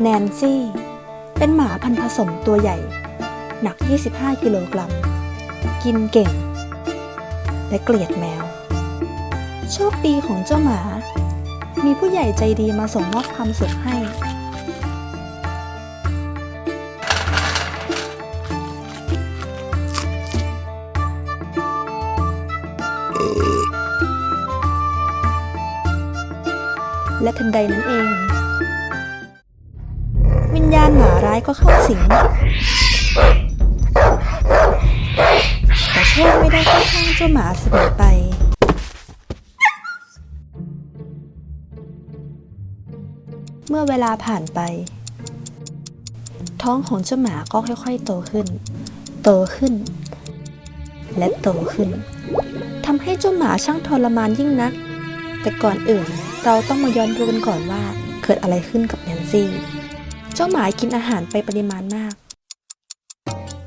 แนนซี่ เป็นหมาพันธุ์ผสมตัวใหญ่ หนัก 25 กิโลกรัม กินเก่ง และเกลียดแมว โชคดีของเจ้าหมา มีผู้ใหญ่ใจดีมาส่งมอบความสุขให้ และทันใดนั้นเอง ร้ายก็เข้าสิง แต่โชคไม่ได้เข้าข้างเจ้าหมาเสมอไป เมื่อเวลาผ่านไป ท้องของเจ้าหมาก็ค่อยๆ โตขึ้น โตขึ้น และโตขึ้นทำให้เจ้าหมาช่างทรมานยิ่งนัก แต่ก่อนอื่นเราต้องมาย้อนดูกันก่อนว่าเกิดอะไรขึ้นกับแนนซี่ เจ้าหมากินอาหารไปปริมาณมาก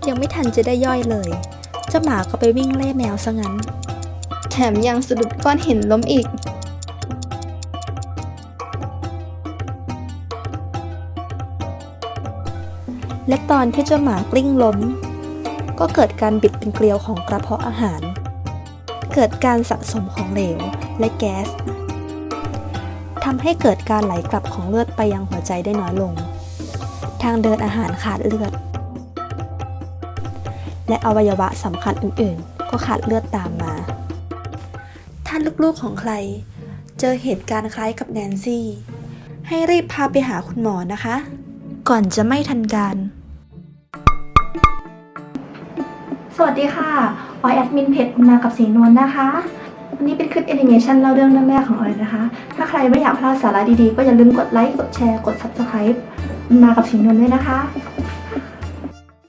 ยังไม่ทันจะได้ย่อยเลย เจ้าหมาก็ไปวิ่งเล่แมวซะงั้น แถมยังสะดุดก้อนหินล้มอีก และตอนที่เจ้าหมากลิ้งล้ม ก็เกิดการบิดเป็นเกลียวของกระเพาะอาหาร เกิดการสะสมของเหลวและแก๊สทำให้เกิดการไหลกลับของเลือดไปยังหัวใจได้น้อยลง ทางเดินอาหารขาดเลือด และอวัยวะสำคัญอื่นๆ ก็ขาดเลือดตามมาถ้านลูกๆของใคร เจอเหตุการณ์คล้ายกับแนนซี่ ให้รีบพาไปหาคุณหมอนะคะ ก่อนจะไม่ทันการ สวัสดีค่ะออยแอดมินเพจบุญนากับสีนวลนะคะ วันนี้เป็นคลิปแอนิเมชันเล่าเรื่องเรื่องแรกของออยนะคะ ถ้าใครไม่อยากพลาดสาระดีๆ ก็อย่าลืมกดไลค์ กดแชร์ กด Subscribe มากับสีนวลด้วยนะคะ